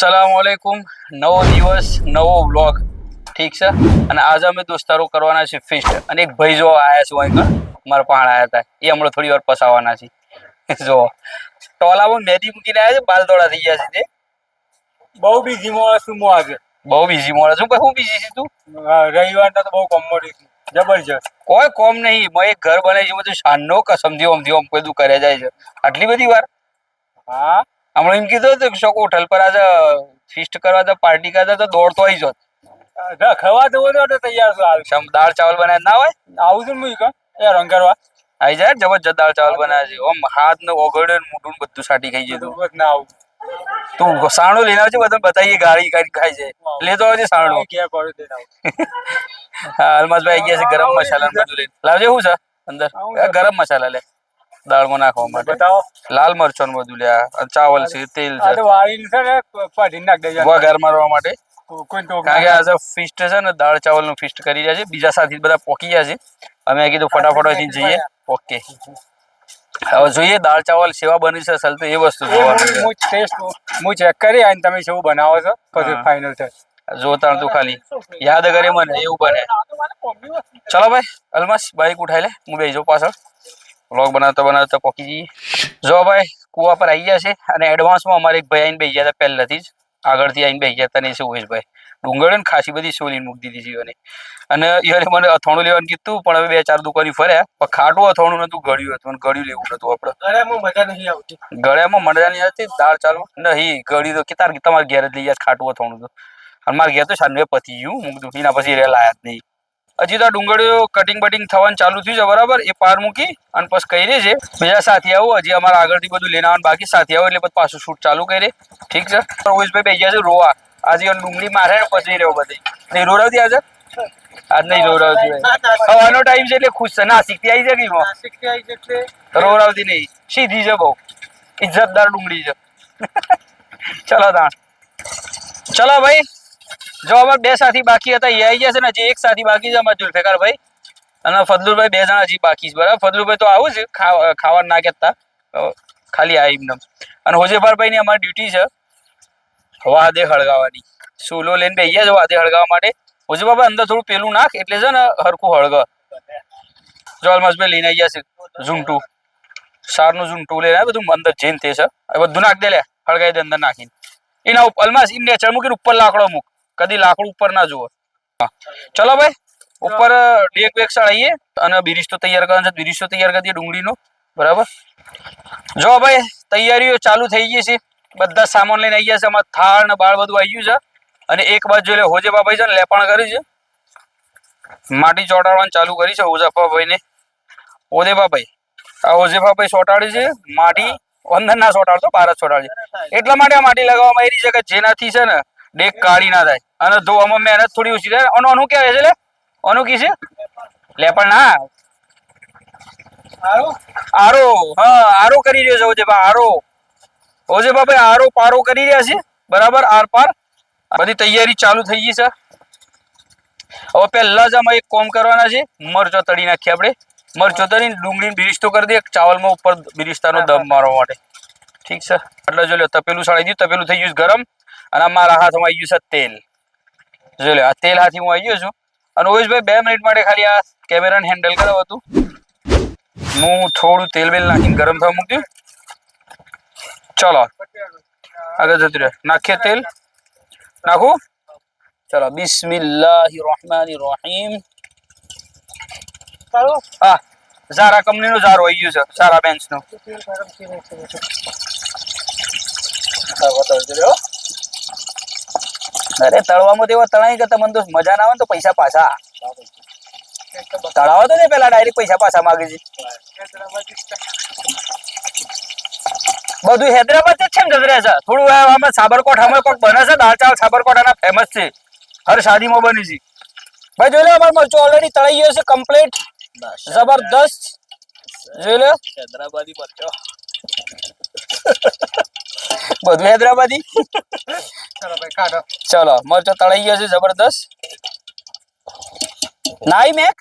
અસલામ વાલેકુમ નવો દિવસ નવો વ્લોગ ઠીક છે? અને આજે અમે દોસ્તારો કરવાના છે ફિસ્ટ અને એક ભાઈ જો આયા છે અહીં મારા પહાણ આયા હતા એ હમણાં થોડી વાર પસાવાના છે. જો ટોલામાં મેદી મૂકીને આવ્યા છે બાલ દોડા થઈ ગયા છે તે. બહુ બીજી માણસ છું હું આજે. બહુ બીજી મોડે છું. હું બીજી છું તું? રવિવાર રવિવારના તો બહુ કોમેડી જબરજસ્ત. કોઈ કોમ નહીં. મેં એક ઘર બનાવી છે બધું. શાનનો કસમ ઓમથી બધું કરે જાય છે. આટલી બધી વાર? હા? હમણાં એમ કીધું હતું કે શોક હોટલ પર આજે ફિસ્ટ કરવા તો પાર્ટી કરતા તો દોડતો આવી જોત ખવા તો તો તૈયાર છું હાલ. સમ દાળ ચાવલ બનાવી ના હોય? આવું છું ઈકન. એ રંગ કરવા. આવી જાય જબરજસ્ત દાળ ચાવલ બનાવે છે. ઓમ હાથ ને ઓગળે ને મોઢું બધું સાટી ખાઈ જતું. ના આવું. તું સાણું લઈને આવજે બધા બતાવીએ ગાળી કાઢી ખાઈ જાય. લેતો આવજે સાણું. હા અલમાસભાઈ ગયા છે ગરમ મસાલા બધું લઈને. લાવજે શું છે અંદર? ગરમ મસાલા લે. દાળમાં નાખવા માટે. બતાવો. લાલ મરચો બધું લ્યા ચાવલ છે તેલ છે. વાળીને છે ને પાડી નાખ દેજો વઘાર મારવા માટે. કારણ કે આજે ફિસ્ટ છે ને દાળ ચાવલનું ફિસ્ટ કરી રહ્યા છે. બીજા સાથી બધા પોકી ગયા છે. અમે કીધું ફટાફટ અહીંથી જઈએ. ઓકે. હવે જોઈએ દાળ ચાવલ સેવા બની છે અસલ તો એ વસ્તુ જોવાની હું ટેસ્ટ હું ચેક કરી આઈને તમે શું બનાવો છો? પછી. ફાઇનલ છે. જોતા તું ખાલી. યાદ કરે મને એવું બને. ચલો ભાઈ અલમાસ બાઈક ઉઠાઈ લે. હું બેસી જાઉં પાછળ. વ્લોગ બનાવતા બનાવતા પોકી જઈએ. જો ભાઈ કુવા પર આવી ગયા છે અને એડવાન્સમાં અમારે એક ભાઈ આવીને બેસી ગયા હતા પહેલાથી જ. આગળથી આવીને બેસી ગયા હતા ને શું ડુંગળે ને ખાસી બધી સોલીને મૂકી દીધી છે અને યારે મને અથોણું લેવાનું કીધું પણ હવે બે ચાર દુકાની ફર્યા. પણ ખાટું અથોણું નતું ગળ્યું હતું. અને ગળ્યું લેવું નતું આપણે. ગળ્યામાં મજા નહીં આવતી. ગળ્યામાં મજા નહીં દાળ ચાલુ. નહીં ગળ્યું તો કે તાર તમારે ઘેર જ લઈ જાય ખાટું અથોણું તો. અને મારે ઘેર તો સાંજે પતી ગયું. હું કીધું એના પછી રેલા આયા જ નહીં. હજી તો આ ડુંગળીઓ કટિંગ બટિંગ થવાનું ચાલુ થયું છે બરાબર? એ પાર મૂકી અને પછી કહી દે છે બીજા સાથી આવું હજી અમારા આગળથી બધું લઈને આવવાનું બાકી સાથી આવો એટલે પછી પાછું શૂટ ચાલુ કરી ઠીક છે? રોહિતભાઈ બે ગયા છે રોવા. આજે આ ડુંગળી મારે ને પછી રહ્યો બધી. નહીં રોરાવતી આજે? આજ નહીં રોરાવતી હવાનો ટાઈમ છે એટલે ખુશ છે. ના શીખતી આવી છે કે નાસિકથી આવી જશે રોરાવતી નહીં. સીધી છે બહુ. ઇજ્જતદાર ડુંગળી છે. ચલો તાણ. ચલો ભાઈ. જો અમારે બે સાથી બાકી હતા, એ આવી ગયા છે ને, હજી એક સાથી બાકી છે અમારે જુલ્ફેકાર ભાઈ અને ફદલુભાઈ બે જણા હજી બાકી છે, બરાબર? ફદલુભાઈ તો આવું છે, ખાવા ના કહેતા. ખાલી આ એમને અને હોજેફારભાઈ ની અમારી ડ્યુટી છે, વાદે હળગાવાની સુલો લઈને બે ગયા છે વાદે હળગાવવા માટે. હોજે બાબા અંદર થોડું પેલું નાખ, એટલે છે ને, હરખું હળગ. જો અલમાસભાઈ લઈને આવી ગયા છે ઝૂંટું સારનું ઝૂંટું લઈને બધું અંદર જઈને તે છે. બધું નાખ દે લે હળગાવી દે અંદર નાખીને. એના ઉપર અલમાસ, એમ નેચર મૂકીને ઉપર લાકડો મૂક. કદી લાકડું ઉપર ના જુઓ. ચલો ભાઈ, ઉપર ડેક વેક ચડાવીએ અને બિરિસ્તો તૈયાર કરવાનો છે. બિરિસ્તો તૈયાર કરી દઈએ ડુંગળીનો. બરાબર? જો ભાઈ, તૈયારીઓ ચાલુ થઈ ગઈ છે. બધા સામાન લઈને આવી ગયા છે. આમાં થાળ ને બાળ બધું આવી ગયું છે. અને એક બાજુ એટલે હોજે બાબાઈ છે ને લેપણ કર્યું છે. માટી ચોટાડવાનું ચાલુ કરી છે હોજાફાભાઈ ને ઓદે બાબાઈ આ હોજેફાભાઈ ચોટાડી છે. માટી અંદર ના ચોટાડતો, બહાર જ એટલા માટે આ માટી લગાવવામાં આવી છે કે જેનાથી છે ને ડેક કાળી ના થાય. અને ધોવામાં મહેનત થોડી ઓછી થાય અને અનુ કહેવાય છે લે. અનુ કી છે? લેપણ ના. આરો? હા આરો કરી રહ્યો છે ઓજેબા આરો. ઓજેબા ભાઈ આરો પારો કરી રહ્યા છે. બરાબર આર પાર. બધી તૈયારી ચાલુ થઈ ગઈ છે. હવે પહેલા જ આમાં એક કોમ કરવાના છે. મરચો તળી નાખીએ આપણે. મરચો તળીને ડુંગળીને બિરિસ્તો કરી દઈએ. ચાવલમાં ઉપર બિરિસ્તાનો દમ મારવા માટે. ઠીક છે? એટલે જો લો તપેલું સળાઈ દીધું. તપેલું થઈ ગયું છે ગરમ. અને મારા હાથમાં આવી ગયું છે તેલ. જો લે આ તેલ હાથી હું આવી ગયો છું. અને ઓવેશભાઈ બે મિનિટ માટે ખાલી આ કેમેરાને હેન્ડલ કરાવ હતું હું થોડું તેલ બેલ નાખીને ગરમ થવા મૂક્યું. ચલો આગળ જતું રહે. નાખીએ તેલ. નાખું. ચલો બિસ્મિલ્લાહિર rahmanir રહીમ ચાલો. હા ઝારા કંપનીનો ઝારો આવી ગયું છે ઝારા બેન્ચનો અરે તળવામાં તેવા એવા તળાઈ કરતા મને તો મજા ના આવે તો પૈસા પાછા. તળાવો તો ને પેલા ડાયરેક્ટ પૈસા પાછા માગે છે. બધું હૈદરાબાદ જ છે ને ગજરે છે થોડું આમાં સાબરકોઠામાં કોઈક બને છે દાળ ચાવલ સાબરકોઠાના ફેમસ છે. હર શાદીમાં બની છે. ભાઈ જોઈ લો અમારો મરચો ઓલરેડી તળાઈ ગયો છે કમ્પ્લીટ જબરદસ્ત. જોઈ લો. હૈદરાબાદી મરચો. બધું હૈદરાબાદી ચલો ભાઈ કાઢો. ચલો મરચો તળાઈ ગયો છે જબરદસ્ત. નાઈ મેક?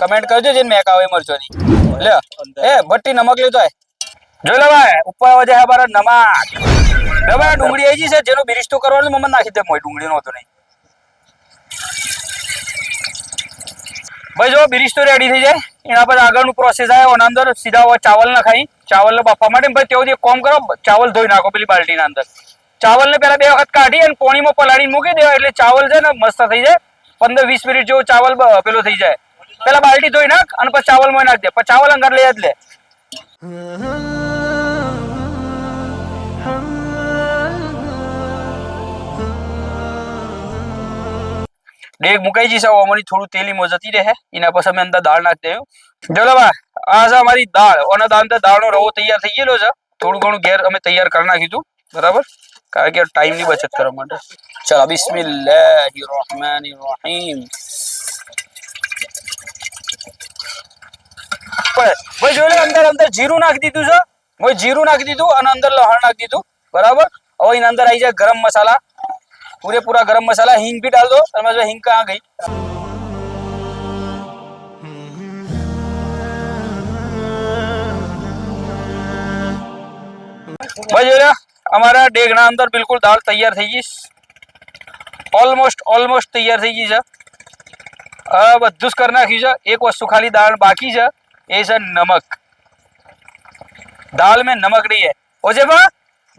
કમેન્ટ કરજો જે મેક આવે મરચોની. લે એ ભટ્ટી નમક લેતો જોઈ લો ભાઈ ઉપર વજે હે બાર નમક. ડુંગળી આવી છે જેનો બિરિસ્તો કરવાનો મમ્મી નાખી દે મોય ડુંગળી હતો નહીં. ભાઈ, જો બિરિસ્તો રેડી થઈ જાય. એના પર આગળનું પ્રોસેસ આવે એના અંદર સીધા ચાવલ નખાઈ. ચાવલ ને બાફવા માટે ભાઈ તેઓ જે કોમ કરો, ચાવલ ધોઈ નાખો પેલી બાલ્ટીના અંદર. ચાવલ ને પેલા બે વખત કાઢી અને પોણીમાં પલાળીને મૂકી દેવા, એટલે ચાવલ છે ને મસ્ત થઈ જાય. પંદર વીસ મિનિટ જેવો ચાવલ પેલો થઈ જાય. પેલા બાલ્ટી ધોઈ નાખ અને પછી ચાવલમાં નાખ દે. પછી ચાવલ અંગાર લઈ જ લે. ડેક મુકાઈ જશે અમારી થોડું તેલી માં જતી રહે. એના પછી અમે અંદર દાળ નાખી દઉં ચલો બા આ છે અમારી દાળ. અને અંદર દાળનો રવો તૈયાર થઈ ગયેલો છે. થોડું ઘણું ઘેર અમે તૈયાર કરી નાખીશું બરાબર? કારણ કે ટાઈમની બચત કરવા માટે. ચલો, બિસ્મિલ્લાહિર રહમાનિર રહીમ. ભાઈ, જોઈ લે, અંદર અંદર જીરું નાખી દીધું છે. ભાઈ, જીરું નાખી દીધું અને અંદર લહણ નાખી દીધું. બરાબર? હવે એના અંદર આવી જાય ગરમ મસાલા. પૂરેપૂરા ગરમ મસાલા હિંગ भी डाल दो और मैं जो हिंग कहाँ गई ભાઈ જોઈ લો, અમારા ડેગના અંદર બિલકુલ દાળ તૈયાર થઈ ગઈ ઓલમોસ્ટ ઓલમોસ્ટ તૈયાર થઈ ગઈ છે હવે બધું જ કરી નાખ્યું છે એક વસ્તુ ખાલી દાળ બાકી છે એ છે નમક દાળ મેં નમક નહીં હે ઓજે બા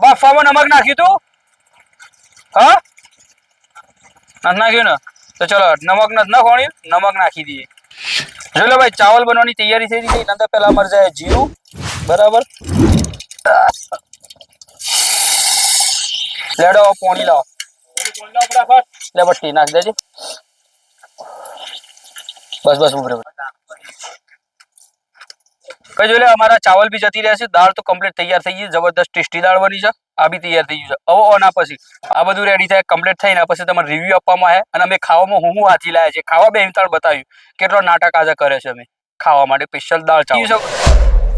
બાફામાં નમક નાખ્યું તું હા નથી નાખ્યું ને? તો ચલો નમક નથી ખોણી નમક નાખી દઈએ. જો લો ભાઈ, ચાવલ બનવાની તૈયારી થઈ ગઈ એના પહેલા અમારે જાય જીરું. બરાબર? લેડો, પોણી લાવો. લે, બટ્ટી નાખ દેજે. બસ બસ, ઉભરે કઈ જોઈ લે, અમારા ચાવલ બી જતી રહ્યા છે. દાળ તો કમ્પ્લીટ તૈયાર થઈ ગઈ જબરદસ્ત ટેસ્ટી દાળ બની છે. આ બી તૈયાર થઈ ગયું છે. હવે ઓના પછી આ બધું રેડી થાય કમ્પ્લીટ થઈ ને પછી તમારે રિવ્યુ આપવામાં આવે અને અમે ખાવામાં હું હું હાથી લાયા છે ખાવા બે હિમતાળ બતાવ્યું. કેટલો નાટક આજે કરે છે અમે. ખાવા માટે સ્પેશિયલ દાળ ચાવલ.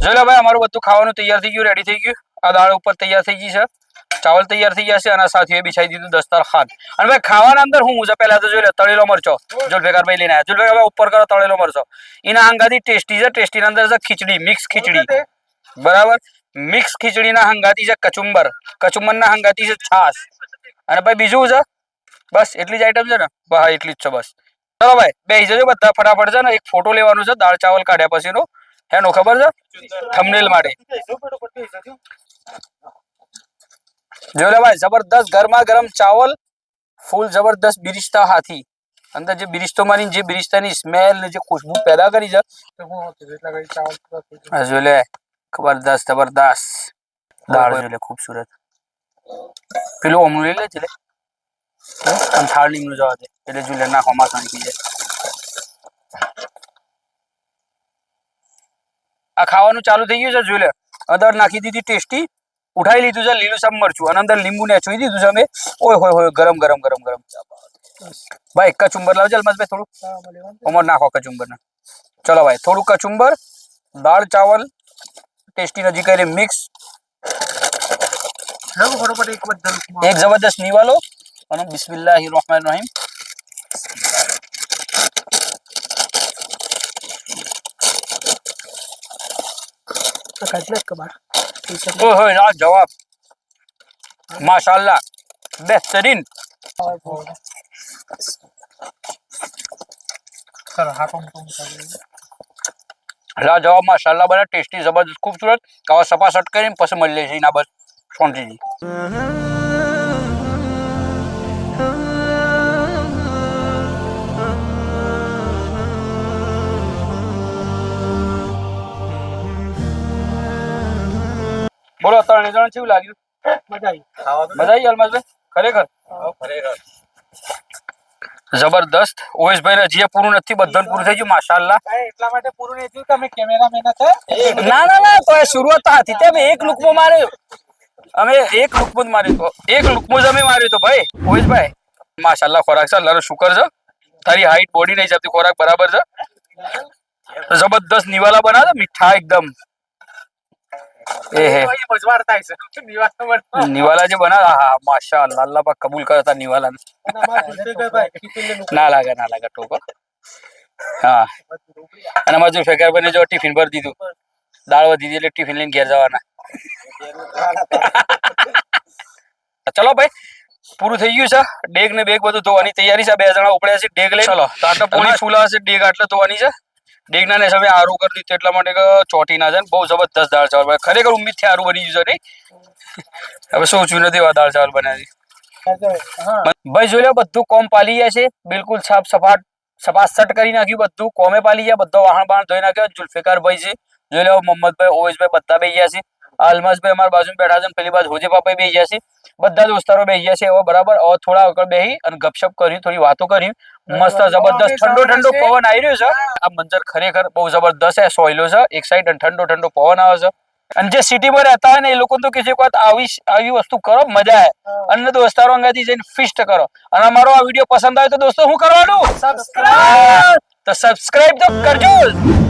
જોઈ લો ભાઈ અમારું બધું ખાવાનું તૈયાર થઈ ગયું રેડી થઈ ગયું. આ દાળ ઉપર તૈયાર થઈ ગઈ છે. ચાવલ તૈયાર થઈ ગયા છે અને સાથે બિછાઈ દીધું દસ્તાર ખાન. અને ભાઈ ખાવાના અંદર હું છે? પહેલા તો જોઈ લે તળેલો મરચો. જુલફેકાર ભાઈ લઈને આવ્યા જુલફેકાર ભાઈ ઉપર કરો તળેલો મરચો. એના અંગાથી ટેસ્ટી છે. ટેસ્ટી અંદર છે ખીચડી મિક્સ ખીચડી. બરાબર? મિક્સ ખીચડીના હંગાતી છે કચુંબર. કચુંબરના હંગાતી છે છાસ અને ભાઈ બીજું છે? બસ એટલી જ આઈટમ છે ને? હા એટલી જ છે બસ. ચલો ભાઈ બે જજો બધા ફટાફટ છે ને એક ફોટો લેવાનો છે દાળ ચાવલ કાઢ્યા પછીનો. હેનો ખબર છે? થમનેલ માટે. જો લે ભાઈ જબરદસ્ત ગરમા ગરમ ચાવલ ફૂલ જબરદસ્ત બિરિસ્તા હાથી. અંદર જે બિરિસ્તો મારી જે બિરિસ્તાની સ્મેલ ને જે ખુશ્બુ પેદા કરી છે. જો લે. જબરદસ્ત જબરદસ્ત દાળ જો લે ખૂબસૂરત પેલું અમનું લઈ લે છે લે અને થાળ નીમનું જવા દે એટલે જો લે નાખો માથા નીકળી જાય આ ખાવાનું ચાલુ થઈ ગયું છે જોઈ લે અંદર નાખી દીધી ટેસ્ટી ઉઠાઈ લીધું છે લીલું સમ મરચું અને અંદર લીંબુ ને ચોઈ દીધું છે અમે ઓય હોય હોય ગરમ ગરમ ગરમ ગરમ ભાઈ કચુંબર લાવજે અલમસભાઈ થોડું ઉમર નાખો કચુંબર ને ચલો ભાઈ થોડું કચુંબર દાળ ચાવલ ટેસ્ટી નજીક કરી મિક્સ એક જબરદસ્ત નિવાલો અને બિસ્મિલ્લાહિર રહમાનિર રહીમ ઓય હોય આ જવાબ માશાલ્લાહ બેહતરીન લા જવાબ મસાલા બને ટેસ્ટી જબરદસ્ત ખૂબસૂરત. આવા સપાસટ કરીને પછી મળી લઈશું એના બસ. શાંતિથી બોલો ત્રણ જણ કેવું લાગ્યું? મજા આવી અલમાસભાઈ ખરેખર. જબરદસ્ત. ઓવેશભાઈ ને હજી પૂરું નથી બધાને પૂરું થઈ ગયું માશાલ્લાહ એટલા માટે પૂરું નહીં થયું તમે કેમેરામેન હતા? ના ના ના તો શરૂઆત હતી તે એક લુકમાં માર્યો. અમે એક લુકમાં જ માર્યો તો. એક લુકમાં જ અમે માર્યો તો ભાઈ. ઓવેશભાઈ માશાલ્લાહ ખોરાક છે અલ્લાહનો શુકર છે. તારી હાઈટ બોડી નહીં જતી ખોરાક બરાબર છે. જબરદસ્ત નિવાલા બનાવે મીઠા એકદમ. હા માશાલ્લાહ અલ્લાહ પાક કબૂલ કરે તાર નિવાલા અને અમારા ગુંજરભાઈ ટિફિનને નુકસાન ના લાગે ના લાગે ટોકો હા અને અમારે જો ફેકરભાઈને જો ટિફિન ભરી દીધું દાળ વધી હતી એટલે ટિફિન લઈને ઘેર જવાના ચલો ભાઈ પૂરું થઈ ગયું છે ડેગ ને બેગ બધું ધોવાની તૈયારી છે બે જણા ઉપડ્યા છે ડેગ લઈ ચલો તો આટલે પોણી ફૂલા છે ડેગ આટલે ધોવાની છે ડેગ ને હવે આરું કરી દીધું એટલા માટે ચોટી ના જાય બહુ જબરદસ્ત દાળ ચાવલ બને. ખરેખર ઉમ્મીદથી આરું બની ગયું છે નહીં? હવે છું નથી એવા દાળ ચાવલ બનાવી. ભાઈ જોઈ લો બધું કોમ પાલી ગયા છે. બિલકુલ છાપ સપાટ સપાસટ કરી નાખ્યું બધું. કોમે પાલી ગયા, બધો વાહણ બાણ ધોઈ નાખ્યો. જુલ્ફિકાર ભાઈ છે. જોઈ લો મોહમ્મદભાઈ, ઓવેશભાઈ બધા બે ગયા છે. અલમસભાઈ અમારા બાજુ બેઠા છે પેલી બાજુ હોજે પાપા બે ગયા છે. બધા દોસ્તારો બે ગયા છે. હવે બરાબર થોડા આગળ બેહી અને ગપશપ કરી થોડી વાતો કરી. મસ્ત જબરદસ્ત ઠંડો ઠંડો પવન આવી રહ્યો છે. આ મંજર ખરેખર બહુ જબરદસ્ત છે સોયલો છે એક સાઈડ અને ઠંડો ઠંડો પવન આવે છે. અને જે સિટીમાં રહેતા હોય ને એ લોકો તો કે છે વાત આવી આવી વસ્તુ કરો મજા આવે. અને દોસ્તારો અંગાથી જઈને ફિસ્ટ કરો. અને અમારો આ વીડિયો પસંદ આવે તો દોસ્તો શું કરવાનું? સબસ્ક્રાઇબ તો સબસ્ક્રાઇબ તો કરજો.